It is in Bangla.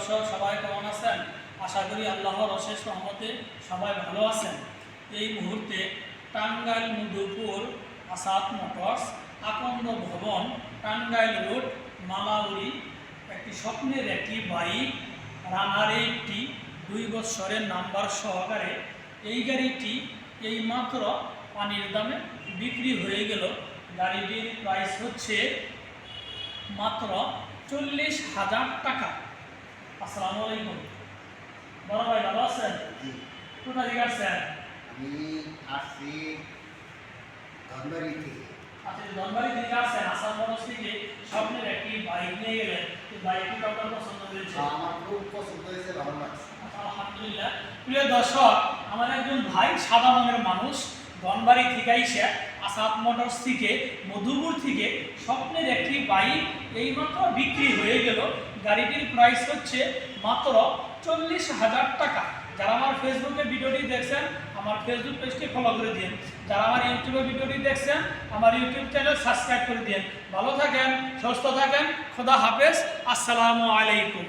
দর্শক, সবাই কেমন আছেন? আশা করি আল্লাহর অশেষ রহমতে সবাই ভালো আছেন। এই মুহূর্তে টাঙ্গাইল মধুপুর আসাদ মোটরস আকন্দ ভবন, টাঙ্গাইল রোড, মালাউরি একটি স্বপ্নের একটি বাইক, রানার একটি দুই বৎসরের নাম্বার সহকারে এই গাড়িটি এই মাত্র পানির দামে বিক্রি হয়ে গেল। গাড়িটির প্রাইস হচ্ছে মাত্র চল্লিশ হাজার টাকা আসসালামু আলাইকুম বড় ভাই ভালো আছেন জি, কোথা থেকে আসছেন? আমি আসছি ধনবাড়ি থেকে। আচ্ছা ধনবাড়ি থেকে আসছেন আসাম বরস থেকে স্বপ্নের একটি বাইক নিয়ে গেলেন। বাইকটি আপনার পছন্দ হয়েছে? আমার খুব পছন্দ হয়েছে ভালো লাগছে। আচ্ছা, আলহামদুলিল্লাহ। প্রিয় দর্শক আমার একজন ভাই সাদা মনের মানুষ ধনবাড়ি থেকে আইসা আসাদ মোটরস থেকে মধুপুর থেকে স্বপ্নের একটি বাইক এইমাত্র বিক্রি হয়ে গেল। গাড়িটির প্রাইস হচ্ছে মাত্র চল্লিশ হাজার টাকা। যারা আমার ফেসবুকে ভিডিওটি দেখছেন, আমার ফেসবুক পেজটি ফলো করে দিন যারা আমার ইউটিউবে ভিডিওটি দেখছেন, আমার ইউটিউব চ্যানেল সাবস্ক্রাইব করে দিন ভালো থাকেন, সুস্থ থাকেন, খোদা হাফেজ, আসসালামু আলাইকুম।